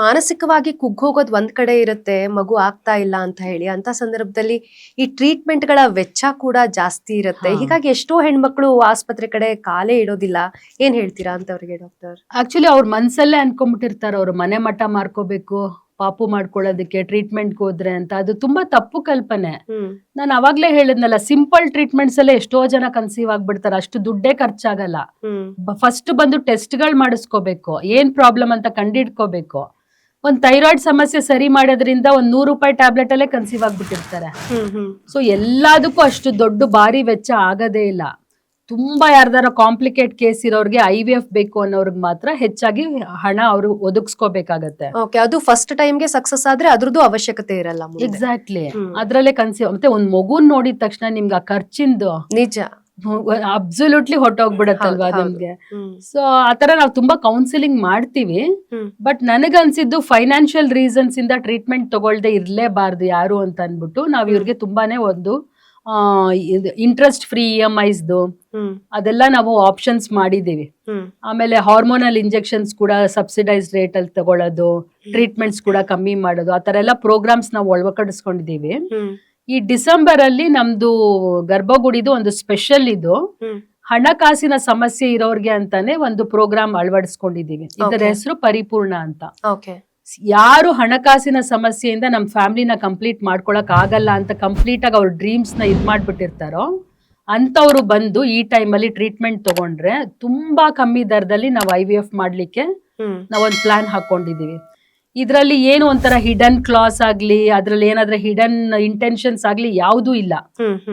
ಮಾನಸಿಕವಾಗಿ ಕುಗ್ಗೋಗೋದ್ ಒಂದ್ ಕಡೆ ಇರುತ್ತೆ ಮಗು ಆಗ್ತಾ ಇಲ್ಲ ಅಂತ ಹೇಳಿ ಅಂತ ಸಂದರ್ಭದಲ್ಲಿ ಈ ಟ್ರೀಟ್ಮೆಂಟ್ಗಳ ವೆಚ್ಚ ಕೂಡ ಜಾಸ್ತಿ ಇರುತ್ತೆ. ಹೀಗಾಗಿ ಎಷ್ಟೋ ಹೆಣ್ಮಕ್ಳು ಆಸ್ಪತ್ರೆ ಕಡೆ ಕಾಲೇ ಇಡೋದಿಲ್ಲ. ಏನ್ ಹೇಳ್ತೀರಾ ಅಂತ ಅವ್ರಿಗೆ ಡಾಕ್ಟರ್ ಆಕ್ಚುಲಿ ಅವ್ರ ಮನ್ಸಲ್ಲೇ ಅನ್ಕೊಂಡ್ಬಿಟ್ಟಿರ್ತಾರೆ ಅವ್ರ ಮನೆ ಮಠ ಮಾರ್ಕೋಬೇಕು ಪಾಪು ಮಾಡ್ಕೊಳ್ಳೋದಕ್ಕೆ ಟ್ರೀಟ್ಮೆಂಟ್ ಹೋದ್ರೆ ಅಂತ. ಅದು ತುಂಬಾ ತಪ್ಪು ಕಲ್ಪನೆ. ನಾನು ಅವಾಗ್ಲೇ ಹೇಳಿದ್ನಲ್ಲ ಸಿಂಪಲ್ ಟ್ರೀಟ್ಮೆಂಟ್ಸ್ ಅಲ್ಲೇ ಎಷ್ಟೋ ಜನ ಕನ್ಸೀವ್ ಆಗ್ಬಿಡ್ತಾರೆ ಅಷ್ಟು ದುಡ್ಡೇ ಖರ್ಚಾಗಲ್ಲ. ಫಸ್ಟ್ ಬಂದು ಟೆಸ್ಟ್ಗಳು ಮಾಡಿಸ್ಕೋಬೇಕು ಏನ್ ಪ್ರಾಬ್ಲಮ್ ಅಂತ ಕಂಡಿಡ್ಕೋಬೇಕು. ಒಂದ್ ಥೈರಾಯ್ಡ್ ಸಮಸ್ಯೆ ಸರಿ ಮಾಡೋದ್ರಿಂದ ಒಂದ್ ನೂರು ರೂಪಾಯಿ ಟ್ಯಾಬ್ಲೆಟ್ ಅಲ್ಲೇ ಕನ್ಸೀವ್ ಆಗ್ಬಿಟ್ಟಿರ್ತಾರೆ. ಸೊ ಎಲ್ಲದಕ್ಕೂ ಅಷ್ಟು ದೊಡ್ಡ ಭಾರಿ ವೆಚ್ಚ ಆಗದೇ ಇಲ್ಲ. ತುಂಬಾ ಯಾರ್ದಾರ ಕಾಂಪ್ಲಿಕೇಟ್ ಕೇಸ್ ಇರೋರ್ಗೆ ಐ ವಿ ಎಫ್ ಬೇಕು ಅನ್ನೋರ್ಗ್ ಮಾತ್ರ ಹೆಚ್ಚಾಗಿ ಹಣ ಅವರು ಒದಗಿಸ್ಕೋಬೇಕಾಗತ್ತೆ. ಓಕೆ ಅದು ಫಸ್ಟ್ ಟೈಮ್ಗೆ ಸಕ್ಸಸ್ ಆದ್ರೆ ಅದ್ರದ್ದು ಅವಶ್ಯಕತೆ ಇರಲ್ಲ. ಎಕ್ಸಾಕ್ಟ್ಲಿ. ಅದ್ರಲ್ಲೇ ಕನ್ಸೀವ್ ಮತ್ತೆ ಒಂದ್ ಮಗುನ್ ನೋಡಿದ ತಕ್ಷಣ ನಿಮ್ಗೆ ಆ ಖರ್ಚಿಂದು ನಿಜ. ಅಬ್ಸಲ್ಯೂಟ್ಲಿ ಹೊಟ್ಟೋಗ್ಬಿಡತ್ತಲ್ವಾ ನಮ್ಗೆ? ಸೊ ಆತರ ನಾವು ತುಂಬಾ ಕೌನ್ಸಿಲಿಂಗ್ ಮಾಡ್ತೀವಿ. ಬಟ್ ಬಟ್ ನನಗನ್ಸಿದ್ದು ಫೈನಾನ್ಷಿಯಲ್ ರೀಸನ್ಸ್ ಇಂದ ಟ್ರೀಟ್ಮೆಂಟ್ ತಗೊಳ್ದೆ ಇರ್ಲೇಬಾರ್ದು ಯಾರು ಅಂತ ಅನ್ಬಿಟ್ಟು ನಾವ್ ಇವ್ರಿಗೆ ತುಂಬಾನೇ ಒಂದು ಇಂಟ್ರೆಸ್ಟ್ ಫ್ರೀ ಇ ಎಂ ಐಸ್ದು ಅದೆಲ್ಲ ನಾವು ಆಪ್ಷನ್ಸ್ ಮಾಡಿದೀವಿ. ಆಮೇಲೆ ಹಾರ್ಮೋನಲ್ ಇಂಜೆಕ್ಷನ್ಸ್ ಕೂಡ ಸಬ್ಸಿಡೈಸ್ ರೇಟ್ ಅಲ್ಲಿ ತಗೊಳ್ಳೋದು ಟ್ರೀಟ್ಮೆಂಟ್ಸ್ ಕೂಡ ಕಮ್ಮಿ ಮಾಡೋದು ಆ ತರ ಎಲ್ಲ ಪ್ರೋಗ್ರಾಮ್ಸ್ ನಾವು ಒಳಪಡಿಸ್ಕೊಂಡಿದ್ದೀವಿ ಹ್ಮ್. ಈ ಡಿಸೆಂಬರ್ ಅಲ್ಲಿ ನಮ್ದು ಗರ್ಭಗುಡಿದು ಒಂದು ಸ್ಪೆಷಲ್ ಇದು. ಹಣಕಾಸಿನ ಸಮಸ್ಯೆ ಇರೋರ್ಗೆ ಅಂತಾನೆ ಒಂದು ಪ್ರೋಗ್ರಾಮ್ ಅಳವಡಿಸ್ಕೊಂಡಿದೀವಿ ಇದರ. ಹೆಸರು ಪರಿಪೂರ್ಣ ಅಂತ. ಯಾರು ಹಣಕಾಸಿನ ಸಮಸ್ಯೆಯಿಂದ ನಮ್ಮ ಫ್ಯಾಮಿಲಿನ ಕಂಪ್ಲೀಟ್ ಮಾಡ್ಕೊಳಕ್ ಆಗಲ್ಲ ಅಂತ ಕಂಪ್ಲೀಟ್ ಆಗಿ ಅವ್ರ ಡ್ರೀಮ್ಸ್ನ ಇದ್ ಮಾಡ್ಬಿಟ್ಟಿರ್ತಾರೋ ಅಂತವ್ರು ಬಂದು ಈ ಟೈಮಲ್ಲಿ ಟ್ರೀಟ್ಮೆಂಟ್ ತಗೊಂಡ್ರೆ ತುಂಬಾ ಕಮ್ಮಿ ದರದಲ್ಲಿ ನಾವು ಐ ವಿ ಎಫ್ ಮಾಡ್ಲಿಕ್ಕೆ ನಾವೊಂದು ಪ್ಲಾನ್ ಹಾಕೊಂಡಿದೀವಿ ಇದರಲ್ಲಿ ಏನು ಒಂಥರ ಹಿಡನ್ ಕ್ಲಾಸ್ ಆಗ್ಲಿ ಅದ್ರಲ್ಲಿ ಏನಾದ್ರೆ ಹಿಡನ್ ಇಂಟೆನ್ಷನ್ಸ್ ಆಗ್ಲಿ ಯಾವುದೂ ಇಲ್ಲ.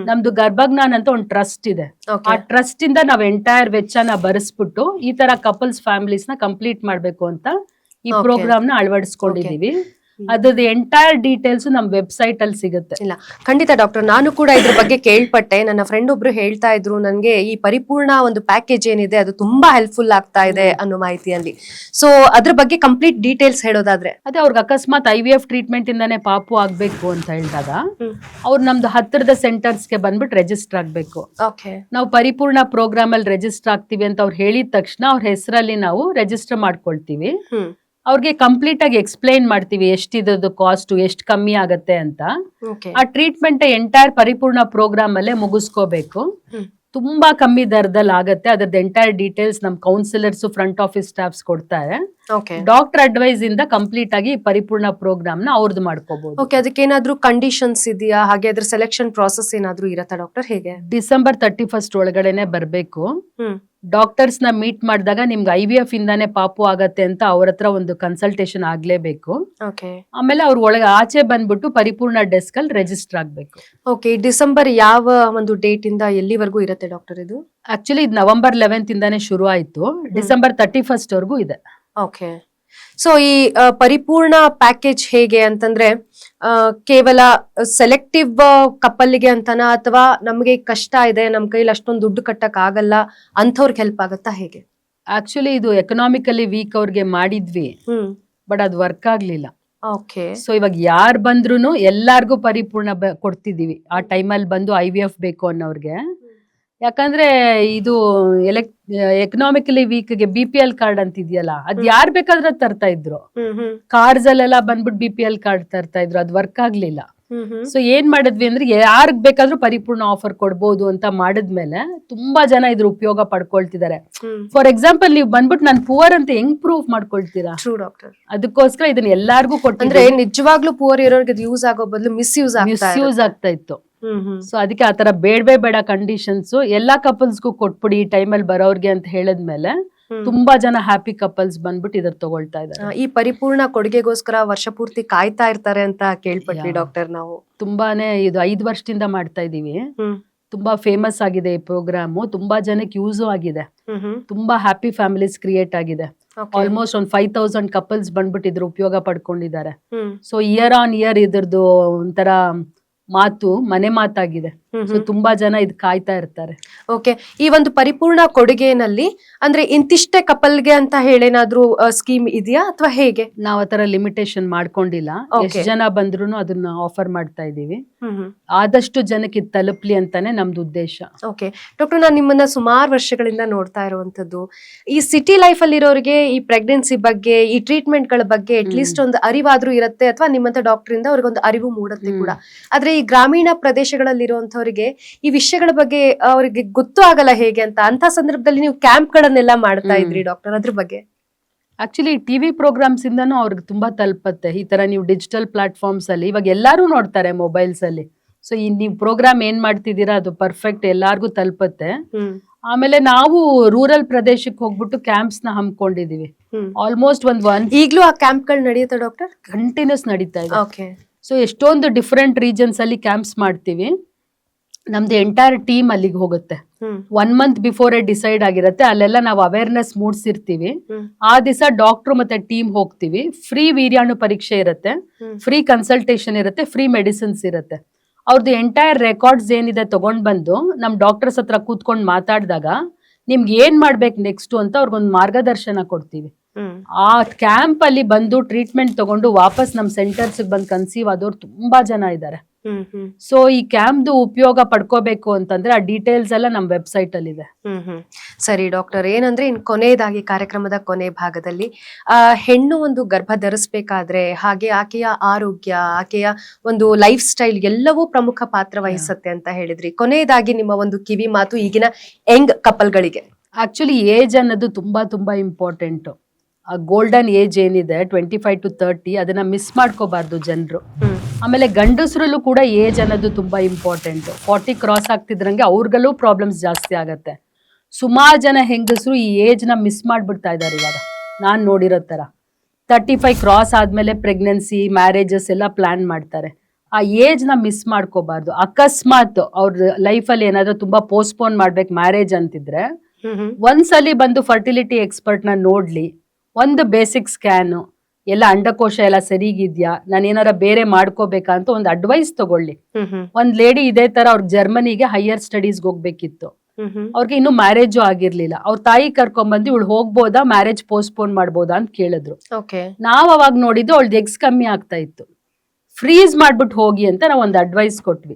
ನಮ್ದು ಗರ್ಭಜ್ಞಾನ ಅಂತ ಒಂದು ಟ್ರಸ್ಟ್ ಇದೆ. ಆ ಟ್ರಸ್ಟ್ ಇಂದ ನಾವ್ ಎಂಟೈರ್ ವೆಚ್ಚನ ಭರಿಸ್ಬಿಟ್ಟು ಈ ತರ ಕಪಲ್ಸ್ ಫ್ಯಾಮಿಲೀಸ್ನ ಕಂಪ್ಲೀಟ್ ಮಾಡ್ಬೇಕು ಅಂತ ಈ ಪ್ರೋಗ್ರಾಮ್ನ ಅಳವಡಿಸ್ಕೊಂಡಿದೀವಿ. ಅದ್ರದ್ದು ಎಂಟೈರ್ ಡೀಟೇಲ್ಸ್ ನಮ್ ವೆಬ್ಸೈಟ್ ಅಲ್ಲಿ ಸಿಗುತ್ತೆ. ಇಲ್ಲ ಖಂಡಿತ ಡಾಕ್ಟರ್ ನಾನು ಕೂಡ ಇದ್ರ ಬಗ್ಗೆ ಕೇಳ್ಪಟ್ಟೆ. ನನ್ನ ಫ್ರೆಂಡ್ ಒಬ್ರು ಹೇಳ್ತಾ ಇದ್ರು ನನಗೆ ಈ ಪರಿಪೂರ್ಣ ಒಂದು ಪ್ಯಾಕೇಜ್ ಏನಿದೆ ಅದು ತುಂಬಾ ಹೆಲ್ಪ್ಫುಲ್ ಆಗ್ತಾ ಇದೆ ಅನ್ನೋ ಮಾಹಿತಿಯಲ್ಲಿ. ಸೊ ಅದ್ರ ಬಗ್ಗೆ ಕಂಪ್ಲೀಟ್ ಡೀಟೇಲ್ಸ್ ಹೇಳೋದಾದ್ರೆ. ಅದೇ ಅವ್ರಿಗೆ ಅಕಸ್ಮಾತ್ ಐ ವಿ ಎಫ್ ಟ್ರೀಟ್ಮೆಂಟ್ ಇಂದಾನೆ ಪಾಪು ಆಗ್ಬೇಕು ಅಂತ ಹೇಳಿದಾಗ. ಅವ್ರು ನಮ್ದು ಹತ್ತಿರದ ಸೆಂಟರ್ಸ್ಗೆ ಬಂದ್ಬಿಟ್ಟು ರೆಜಿಸ್ಟರ್ ಆಗ್ಬೇಕು. ಓಕೆ ನಾವು ಪರಿಪೂರ್ಣ ಪ್ರೋಗ್ರಾಮ್ ಅಲ್ಲಿ ರೆಜಿಸ್ಟರ್ ಆಗ್ತೀವಿ ಅಂತ ಅವ್ರು ಹೇಳಿದ ತಕ್ಷಣ ಅವ್ರ ಹೆಸರಲ್ಲಿ ನಾವು ರೆಜಿಸ್ಟರ್ ಮಾಡ್ಕೊಳ್ತೀವಿ. ಅವ್ರಿಗೆ ಕಂಪ್ಲೀಟ್ ಆಗಿ ಎಕ್ಸ್ಪ್ಲೈನ್ ಮಾಡ್ತೀವಿ ಎಷ್ಟಿದ್ದು ಕಾಸ್ಟ್ ಎಷ್ಟು ಕಮ್ಮಿ ಆಗತ್ತೆ ಅಂತ. ಆ ಟ್ರೀಟ್ಮೆಂಟ್ ಎಂಟೈರ್ ಪರಿಪೂರ್ಣ ಪ್ರೋಗ್ರಾಮ್ ಅಲ್ಲೇ ಮುಗಿಸ್ಕೋಬೇಕು. ತುಂಬಾ ಕಮ್ಮಿ ದರದಲ್ಲಿ ಆಗತ್ತೆ ಅದ್ರದ್ದು ಎಂಟೈರ್ ಡೀಟೇಲ್ಸ್ ನಮ್ ಕೌನ್ಸಿಲರ್ಸ್ ಫ್ರಂಟ್ ಆಫೀಸ್ ಸ್ಟಾಫ್ಸ್ ಕೊಡ್ತಾರೆ. ಡಾಕ್ಟರ್ ಅಡ್ವೈಸ್ ಇಂದ ಕಂಪ್ಲೀಟ್ ಆಗಿ ಪರಿಪೂರ್ಣ ಪ್ರೋಗ್ರಾಮ್ನ ಅವ್ರದ್ದು ಮಾಡ್ಕೋಬಹುದು ಓಕೆ ಅದಕ್ಕೆ ಏನಾದ್ರೂ ಕಂಡೀಷನ್ಸ್ ಇದೆಯಾ? ಹಾಗೆ ಅದ್ರ ಸೆಲೆಕ್ಷನ್ ಪ್ರೋಸೆಸ್ ಏನಾದ್ರೂ ಇರತ್ತಾ ಡಾಕ್ಟರ್ ಹೇಗೆ? ಡಿಸೆಂಬರ್ ತರ್ಟಿ ಫಸ್ಟ್ ಒಳಗಡೆನೆ ಬರ್ಬೇಕು. ಡಾಕ್ಟರ್ಸ್ನ ಮೀಟ್ ಮಾಡಿದಾಗ ನಿಮ್ಗೆ ಐ ವಿ ಎಫ್ ಇಂದಾನೆ ಪಾಪು ಆಗತ್ತೆ ಅಂತ ಅವ್ರ ಹತ್ರ ಒಂದು ಕನ್ಸಲ್ಟೇಷನ್ ಆಗ್ಲೇಬೇಕು. ಓಕೆ ಆಮೇಲೆ ಅವ್ರ ಒಳಗೆ ಆಚೆ ಬಂದ್ಬಿಟ್ಟು ಪರಿಪೂರ್ಣ ಡೆಸ್ಕ್ ಅಲ್ಲಿ ರಿಜಿಸ್ಟರ್ ಆಗ್ಬೇಕು. ಓಕೆ ಡಿಸೆಂಬರ್ ಯಾವ ಒಂದು ಡೇಟ್ ಇಂದ ಎಲ್ಲಿವರೆಗೂ ಇರುತ್ತೆ ಡಾಕ್ಟರ್ ಇದು? ಆಕ್ಚುಲಿ ಇದು ನವೆಂಬರ್ ಲೆವೆಂತ್ ಇಂದಾನೆ ಶುರು ಆಯ್ತು ಡಿಸೆಂಬರ್ ತರ್ಟಿ ಫಸ್ಟ್ ವರ್ಗೂ ಇದೆ. ಓಕೆ ಸೊ ಈ ಆ, ಪರಿಪೂರ್ಣ ಪ್ಯಾಕೇಜ್ ಹೇಗೆ ಅಂತಂದ್ರೆ ಆ, ಕೇವಲ ಸೆಲೆಕ್ಟಿವ್ ಕಪ್ಪಲ್ಗೆ ಅಂತನ ಅಥವಾ ನಮ್ಗೆ ಕಷ್ಟ ಇದೆ ನಮ್ ಕೈಲಿ ಅಷ್ಟೊಂದು ದುಡ್ಡು ಕಟ್ಟಕ್ ಆಗಲ್ಲ ಅಂಥವ್ರಿಗೆ ಹೆಲ್ಪ್ ಆಗತ್ತಾ ಹೇಗೆ? ಆಕ್ಚುಲಿ ಇದು ಎಕನಾಮಿಕಲಿ ವೀಕ್ ಅವ್ರಿಗೆ ಮಾಡಿದ್ವಿ. ಹ್ಮ್. ಬಟ್ ಅದು ವರ್ಕ್ ಆಗ್ಲಿಲ್ಲ. ಓಕೆ ಸೊ ಇವಾಗ ಯಾರು ಬಂದ್ರು ಎಲ್ಲಾರ್ಗೂ ಪರಿಪೂರ್ಣ ಬ- ಕೊಡ್ತಿದೀವಿ ಆ ಟೈಮಲ್ಲಿ ಬಂದು ಐ ವಿ ಎಫ್ ಬೇಕು ಅನ್ನೋರ್ಗೆ. ಯಾಕಂದ್ರೆ ಇದು ಎಲೆಕ್ ಎಕನಾಮಿಕಲಿ ವೀಕ್ಗೆ ಬಿ ಪಿ ಎಲ್ ಕಾರ್ಡ್ ಅಂತ ಇದೆಯಲ್ಲ ಅದ್ ಯಾರು ಬೇಕಾದ್ರೆ ತರ್ತಾ ಇದ್ರು. ಕಾರ್ಸ್ ಅಲ್ಲೆಲ್ಲ ಬಂದ್ಬಿಟ್ಟು ಬಿ ಪಿ ಎಲ್ ಕಾರ್ಡ್ ತರ್ತಾ ಇದ್ರು ಅದ್ ವರ್ಕ್ ಆಗ್ಲಿಲ್ಲ. ಸೊ ಏನ್ ಮಾಡಿದ್ವಿ ಅಂದ್ರೆ ಯಾರಿಗ್ ಬೇಕಾದ್ರೂ ಪರಿಪೂರ್ಣ ಆಫರ್ ಕೊಡ್ಬೋದು ಅಂತ ಮಾಡಿದ್ಮೇಲೆ ತುಂಬಾ ಜನ ಇದ್ರ ಉಪಯೋಗ ಪಡ್ಕೊಳ್ತಿದ್ದಾರೆ. ಫಾರ್ ಎಕ್ಸಾಂಪಲ್ ನೀವು ಬಂದ್ಬಿಟ್ಟು ನಾನು ಪುವರ್ ಅಂತ ಹೆಂಗ್ ಪ್ರೂಫ್ ಮಾಡ್ಕೊಳ್ತೀರಾ? ಡಾಕ್ಟರ್ ಅದಕ್ಕೋಸ್ಕರ ಇದನ್ನ ಎಲ್ಲಾರ್ಗೂ ಕೊಟ್ಟಿದ್ರೆ ನಿಜವಾಗ್ಲೂ ಪುವರ್ ಇರೋರ್ಗೆ ಯೂಸ್ ಆಗೋ ಬದಲು ಮಿಸ್ ಯೂಸ್ ಮಿಸ್ಯೂಸ್ ಆಗ್ತಾ ಇತ್ತು. ಸೊ ಅದಕ್ಕೆ ತರ ಬೇಡವೇ ಬೇಡ ಕಂಡೀಷನ್ಸ್ ಎಲ್ಲಾ ಕಪಲ್ಸ್ಗೂ ಕೊಟ್ಬಿಡಿ ಈ ಟೈಮಲ್ಲಿ ಬರೋರ್ಗೆ ಅಂತ ಹೇಳದ್ಮೇಲೆ. ತುಂಬಾ ಜನ ಹ್ಯಾಪಿ ಕಪಲ್ಸ್ ಬಂದ್ಬಿಟ್ಟು ಇದ್ರ ತಗೊಳ್ತಾ ಆ, ಇದ್ದಾರೆ ಈ ಪರಿಪೂರ್ಣ ಕೊಡುಗೆಗೋಸ್ಕರ ವರ್ಷ ಪೂರ್ತಿ ಕಾಯ್ತಾ ಇರ್ತಾರೆ ಅಂತ ಕೇಳ್ಪಟ್ವಿ ಡಾಕ್ಟರ್ ನಾವು. ತುಂಬಾನೇ ಇದು ಐದು ವರ್ಷದಿಂದ ಮಾಡ್ತಾ ಇದೀವಿ ತುಂಬಾ ಫೇಮಸ್ ಆಗಿದೆ ಈ ಪ್ರೋಗ್ರಾಮ್ ತುಂಬಾ ಜನಕ್ಕೆ ಯೂಸ್ ಆಗಿದೆ. ತುಂಬಾ ಹ್ಯಾಪಿ ಫ್ಯಾಮಿಲೀಸ್ ಕ್ರಿಯೇಟ್ ಆಗಿದೆ. ಆಲ್ಮೋಸ್ಟ್ ಒಂದ್ ಫೈವ್ ತೌಸಂಡ್ ಕಪಲ್ಸ್ ಬಂದ್ಬಿಟ್ಟು ಇದ್ರ ಉಪಯೋಗ ಪಡ್ಕೊಂಡಿದ್ದಾರೆ. ಸೊ ಇಯರ್ ಆನ್ ಇಯರ್ ಇದ್ರದ್ದು ಒಂಥರ ಮಾತು ಮನೆ ಮಾತಾಗಿದೆ. ಸೊ ತುಂಬಾ ಜನ ಇದ್ ಕಾಯ್ತಾ ಇರ್ತಾರೆ. ಓಕೆ ಈ ಒಂದು ಪರಿಪೂರ್ಣ ಕೊಡುಗೆನಲ್ಲಿ ಅಂದ್ರೆ ಇಂತಿಷ್ಟೇ ಕಪಲ್ಗೆ ಅಂತ ಹೇಳೇನಾದ್ರೂ ಸ್ಕೀಮ್ ಇದೆಯಾ ಅಥವಾ ಹೇಗೆ? ನಾವ್ ಆತರ ಲಿಮಿಟೇಷನ್ ಮಾಡ್ಕೊಂಡಿಲ್ಲ. ಎಷ್ಟು ಜನ ಬಂದ್ರು ಅದನ್ನ ಆಫರ್ ಮಾಡ್ತಾ ಇದೀವಿ ಆದಷ್ಟು ಜನಕ್ಕೆ ಇದ್ ತಲುಪ್ಲಿ ಅಂತಾನೆ ನಮ್ದು ಉದ್ದೇಶ. ಓಕೆ ಡಾಕ್ಟರ್ ನಾನು ನಿಮ್ಮನ್ನ ಸುಮಾರು ವರ್ಷಗಳಿಂದ ನೋಡ್ತಾ ಇರುವಂತದ್ದು ಈ ಸಿಟಿ ಲೈಫ್ ಅಲ್ಲಿ ಇರೋರಿಗೆ ಈ ಪ್ರೆಗ್ನೆನ್ಸಿ ಬಗ್ಗೆ ಈ ಟ್ರೀಟ್ಮೆಂಟ್ಗಳ ಬಗ್ಗೆ ಅಟ್ ಲೀಸ್ಟ್ ಒಂದು ಅರಿವಾದ್ರೂ ಇರುತ್ತೆ ಅಥವಾ ನಿಮ್ಮಂತ ಡಾಕ್ಟರ್ ಇಂದ ಅವ್ರಿಗೊಂದು ಅರಿವು ಮೂಡುತ್ತೆ ಕೂಡ. ಆದ್ರೆ ಈ ಗ್ರಾಮೀಣ ಪ್ರದೇಶಗಳಲ್ಲಿರುವಂತವರಿಗೆ ಈ ವಿಷಯಗಳ ಬಗ್ಗೆ ಅವರಿಗೆ ಗೊತ್ತು ಆಗಲ್ಲ ಹೇಗೆ ಅಂತ ಅಂತ ಸಂದರ್ಭದಲ್ಲಿ ನೀವು ಕ್ಯಾಂಪ್ ಗಳನ್ನೆಲ್ಲ ಮಾಡ್ತಾ ಇದ್ರಿ ಡಾಕ್ಟರ್ ಅದ್ರ ಬಗ್ಗೆ. ಆಕ್ಚುಲಿ ಟಿವಿ ಪ್ರೋಗ್ರಾಮ್ಸ್ ಇಂದನೂ ಅವ್ರಿಗೆ ತುಂಬಾ ತಲುಪತ್ತೆ. ಈ ತರ ನೀವು ಡಿಜಿಟಲ್ ಪ್ಲಾಟ್ಫಾರ್ಮ್ಸ್ ಅಲ್ಲಿ ಇವಾಗ ಎಲ್ಲರೂ ನೋಡ್ತಾರೆ ಮೊಬೈಲ್ಸ್ ಅಲ್ಲಿ ಸೊ ಈ ನೀವು ಪ್ರೋಗ್ರಾಮ್ ಏನ್ ಮಾಡ್ತಿದ್ದೀರಾ ಅದು ಪರ್ಫೆಕ್ಟ್ ಎಲ್ಲಾರ್ಗು ತಲುಪತ್ತೆ. ಆಮೇಲೆ ನಾವು ರೂರಲ್ ಪ್ರದೇಶಕ್ಕೆ ಹೋಗ್ಬಿಟ್ಟು ಕ್ಯಾಂಪ್ಸ್ನ ಹಮ್ಮಿಕೊಂಡಿದೀವಿ ಆಲ್ಮೋಸ್ಟ್ ಒಂದ್ ಒನ್ ಈಗ್ಲೂ ಆ ಕ್ಯಾಂಪ್ಗಳು ನಡೆಯುತ್ತೆ ಡಾಕ್ಟರ್? ಕಂಟಿನ್ಯೂಸ್ ನಡೀತಾ ಇದೆ. ಓಕೆ ಸೊ ಎಷ್ಟೊಂದು ಡಿಫ್ರೆಂಟ್ ರೀಜನ್ಸ್ ಅಲ್ಲಿ ಕ್ಯಾಂಪ್ಸ್ ಮಾಡ್ತೀವಿ. ನಮ್ದು ಎಂಟೈರ್ ಟೀಮ್ ಅಲ್ಲಿಗೆ ಹೋಗುತ್ತೆ. ಒನ್ ಮಂತ್ ಬಿಫೋರ್ ಡಿಸೈಡ್ ಆಗಿರುತ್ತೆ ಅಲ್ಲೆಲ್ಲ ನಾವು ಅವೇರ್ನೆಸ್ ಮೂಡಿಸಿರ್ತೀವಿ. ಆ ದಿವಸ ಡಾಕ್ಟರ್ ಮತ್ತೆ ಟೀಮ್ ಹೋಗ್ತೀವಿ. ಫ್ರೀ ವೀರ್ಯಾಣು ಪರೀಕ್ಷೆ ಇರುತ್ತೆ. ಫ್ರೀ ಕನ್ಸಲ್ಟೇಷನ್ ಇರುತ್ತೆ ಫ್ರೀ ಮೆಡಿಸಿನ್ಸ್ ಇರುತ್ತೆ. ಅವ್ರದ್ದು ಎಂಟೈರ್ ರೆಕಾರ್ಡ್ಸ್ ಏನಿದೆ ತಗೊಂಡ್ ಬಂದು ನಮ್ ಡಾಕ್ಟರ್ಸ್ ಹತ್ರ ಕೂತ್ಕೊಂಡು ಮಾತಾಡಿದಾಗ ನಿಮ್ಗೆ ಏನ್ ಮಾಡ್ಬೇಕು ನೆಕ್ಸ್ಟ್ ಅಂತ ಅವ್ರಿಗೊಂದು ಮಾರ್ಗದರ್ಶನ ಕೊಡ್ತೀವಿ. ಆ ಕ್ಯಾಂಪ್ ಅಲ್ಲಿ ಬಂದು ಟ್ರೀಟ್ಮೆಂಟ್ ತಗೊಂಡು ವಾಪಸ್ ನಮ್ ಸೆಂಟರ್ಸ್ ಬಂದು ಕನ್ಸೀವ್ ಆದವ್ರು ತುಂಬಾ ಜನ ಇದ್ದಾರೆ ಸೊ ಈ ಕ್ಯಾಂಪ್ದು ಉಪಯೋಗ ಪಡ್ಕೋಬೇಕು ಅಂತಂದ್ರೆ ಆ ಡೀಟೇಲ್ಸ್ ಎಲ್ಲ ನಮ್ಮ ವೆಬ್ಸೈಟ್ ಅಲ್ಲಿ ಇದೆ. ಸರಿ ಡಾಕ್ಟರ್ ಏನಂದ್ರೆ ಇನ್ ಕೊನೆಯದಾಗಿ ಕಾರ್ಯಕ್ರಮದ ಕೊನೆ ಭಾಗದಲ್ಲಿ ಆ ಹೆಣ್ಣು ಒಂದು ಗರ್ಭ ಧರಿಸ್ಬೇಕಾದ್ರೆ ಹಾಗೆ ಆಕೆಯ ಆರೋಗ್ಯ ಆಕೆಯ ಒಂದು ಲೈಫ್ ಸ್ಟೈಲ್ ಎಲ್ಲವೂ ಪ್ರಮುಖ ಪಾತ್ರ ವಹಿಸುತ್ತೆ ಅಂತ ಹೇಳಿದ್ರಿ. ಕೊನೆಯದಾಗಿ ನಿಮ್ಮ ಒಂದು ಕಿವಿ ಮಾತು ಈಗಿನ ಯಂಗ್ ಕಪಲ್ಗಳಿಗೆ ಆಕ್ಚುಲಿ ಏಜ್ ಅನ್ನೋದು ತುಂಬಾ ತುಂಬಾ ಇಂಪಾರ್ಟೆಂಟ್ ಆ ಗೋಲ್ಡನ್ ಏಜ್ ಏನಿದೆ ಟ್ವೆಂಟಿ ಫೈವ್ ಟು ತರ್ಟಿ ಅದನ್ನ ಮಿಸ್ ಮಾಡ್ಕೋಬಾರ್ದು ಜನರು. ಆಮೇಲೆ ಗಂಡಸರಲ್ಲೂ ಕೂಡ ಏಜ್ ಅನ್ನೋದು ತುಂಬಾ ಇಂಪಾರ್ಟೆಂಟ್ ಫಾರ್ಟಿ ಕ್ರಾಸ್ ಆಗ್ತಿದ್ರಂಗೆ ಅವ್ರಿಗಲ್ಲೂ ಪ್ರಾಬ್ಲಮ್ಸ್ ಜಾಸ್ತಿ ಆಗತ್ತೆ. ಸುಮಾರು ಜನ ಹೆಂಗಸರು ಈ ಏಜ್ನ ಮಿಸ್ ಮಾಡ್ಬಿಡ್ತಾ ಇದ್ದಾರೆ ಇವಾಗ. ನಾನ್ ನೋಡಿರೋ ತರ. ತರ್ಟಿ ಫೈವ್ ಕ್ರಾಸ್ ಆದ್ಮೇಲೆ ಪ್ರೆಗ್ನೆನ್ಸಿ ಮ್ಯಾರೇಜಸ್ ಎಲ್ಲ ಪ್ಲಾನ್ ಮಾಡ್ತಾರೆ. ಆ ಏಜ್ನ ಮಿಸ್ ಮಾಡ್ಕೋಬಾರ್ದು. ಅಕಸ್ಮಾತ್ ಅವ್ರ ಲೈಫಲ್ಲಿ ಏನಾದ್ರೂ ತುಂಬಾ ಪೋಸ್ಟ್ಪೋನ್ ಮಾಡ್ಬೇಕು ಮ್ಯಾರೇಜ್ ಅಂತಿದ್ರೆ ಒಂದ್ಸಲಿ ಬಂದು ಫರ್ಟಿಲಿಟಿ ಎಕ್ಸ್ಪರ್ಟ್ನ ನೋಡ್ಲಿ. ಒಂದು ಬೇಸಿಕ್ ಸ್ಕ್ಯಾನ್ ಎಲ್ಲ ಅಂಡಕೋಶ ಎಲ್ಲ ಸರಿಗಿದ್ಯಾ? ನಾನು ಏನಾರ ಬೇರೆ ಮಾಡ್ಕೋಬೇಕಾ ಅಂತ ಒಂದು ಅಡ್ವೈಸ್ ತಗೊಳ್ಳಿ. ಒಂದ್ ಲೇಡಿ ಇದೇ ತರ ಅವ್ರ ಜರ್ಮನಿಗೆ ಹೈಯರ್ ಸ್ಟಡೀಸ್ಗೆ ಹೋಗ್ಬೇಕಿತ್ತು. ಅವ್ರಿಗೆ ಇನ್ನು ಮ್ಯಾರೇಜು ಆಗಿರ್ಲಿಲ್ಲ. ಅವ್ರ ತಾಯಿ ಕರ್ಕೊಂಡ್ ಇವಳು ಹೋಗ್ಬೋದಾ ಮ್ಯಾರೇಜ್ ಪೋಸ್ಟ್ಪೋನ್ ಮಾಡ್ಬೋದಾ ಅಂತ ಕೇಳಿದ್ರು. ನಾವ್ ಅವಾಗ ನೋಡಿದ್ದು ಅವಳ್ದು ಎಗ್ಸ್ ಕಮ್ಮಿ ಆಗ್ತಾ ಇತ್ತು. ಫ್ರೀಸ್ ಮಾಡ್ಬಿಟ್ಟು ಹೋಗಿ ಅಂತ ನಾವು ಒಂದು ಅಡ್ವೈಸ್ ಕೊಟ್ವಿ.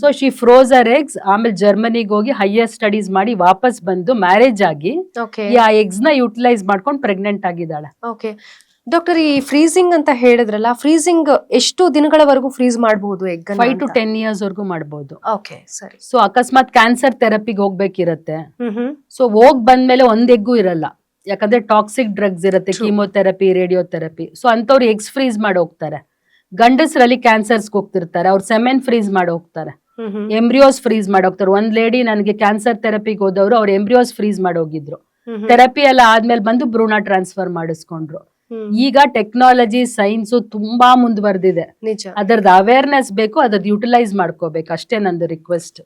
ಸೊ ಶಿ ಫ್ರೋಸರ್ ಎಗ್ಸ್ ಆಮೇಲೆ ಜರ್ಮನಿಗೆ ಹೋಗಿ ಹೈಯರ್ ಸ್ಟಡೀಸ್ ಮಾಡಿ ವಾಪಸ್ ಬಂದು ಮ್ಯಾರೇಜ್ ಆಗಿ ಆ ಎಗ್ಸ್ನ ಯುಟಿಲೈಸ್ ಮಾಡ್ಕೊಂಡು ಪ್ರೆಗ್ನೆಂಟ್ ಆಗಿದ್ದಾಳೆ. ಓಕೆ ಡಾಕ್ಟರ್ ಈ ಫ್ರೀಸಿಂಗ್ ಅಂತ ಹೇಳಿದ್ರಲ್ಲ ಫ್ರೀಸಿಂಗ್ ಎಷ್ಟು ದಿನಗಳವರೆಗೂ ಫ್ರೀಸ್ ಮಾಡಬಹುದು egg five to ten years ವರೆಗೂ ಮಾಡಬಹುದು ಓಕೆ ಸರಿ. ಸೊ ಅಕಸ್ಮಾತ್ ಕ್ಯಾನ್ಸರ್ ಥೆರಪಿಗೆ ಹೋಗ್ಬೇಕಿರತ್ತೆ. ಸೊ ಹೋಗ್ ಬಂದ್ಮೇಲೆ ಒಂದ್ ಎಗ್ಗು ಇರಲ್ಲ. ಯಾಕಂದ್ರೆ ಟಾಕ್ಸಿಕ್ ಡ್ರಗ್ಸ್ ಇರುತ್ತೆ. ಕೀಮೋಥೆರಪಿ ರೇಡಿಯೋಥೆರಪಿ ಸೊ ಅಂತವ್ರು ಎಗ್ಸ್ ಫ್ರೀಸ್ ಮಾಡಿ ಹೋಗ್ತಾರೆ. ಗಂಡಸರಲ್ಲಿ ಕ್ಯಾನ್ಸರ್ಸ್ ಹೋಗ್ತಿರ್ತಾರೆ. ಅವ್ರು ಸೆಮೆನ್ ಫ್ರೀಸ್ ಮಾಡಿ ಹೋಗ್ತಾರೆ. ಎಂಬ್ರಿಯೋಸ್ ಫ್ರೀಸ್ ಮಾಡಿ ಹೋಗ್ತಾರೆ. ಒಂದ್ ಲೇಡಿ ನನಗೆ ಕ್ಯಾನ್ಸರ್ ಥೆರಪಿಗೆ ಹೋದವರು ಅವ್ರು ಎಂಬ್ರಿಯೋಸ್ ಫ್ರೀಸ್ ಮಾಡಿ ಹೋಗಿದ್ರು. ಹ್ಮ್ ಹ್ಮ್. ಥೆರಪಿ ಎಲ್ಲ ಆದ್ಮೇಲೆ ಬಂದು ಭ್ರೂಣ ಟ್ರಾನ್ಸ್ಫರ್ ಮಾಡಿಸ್ಕೊಂಡ್ರು. ಈಗ ಟೆಕ್ನಾಲಜಿ ಸೈನ್ಸ್ ತುಂಬಾ ಮುಂದುವರೆದಿದೆ. ಅದರದ್ದು ಅವೇರ್ನೆಸ್ ಬೇಕು ಅದ್ರದ್ದು ಯುಟಿಲೈಸ್ ಮಾಡ್ಕೋಬೇಕು. ಅಷ್ಟೇ ನಂದು ರಿಕ್ವೆಸ್ಟ್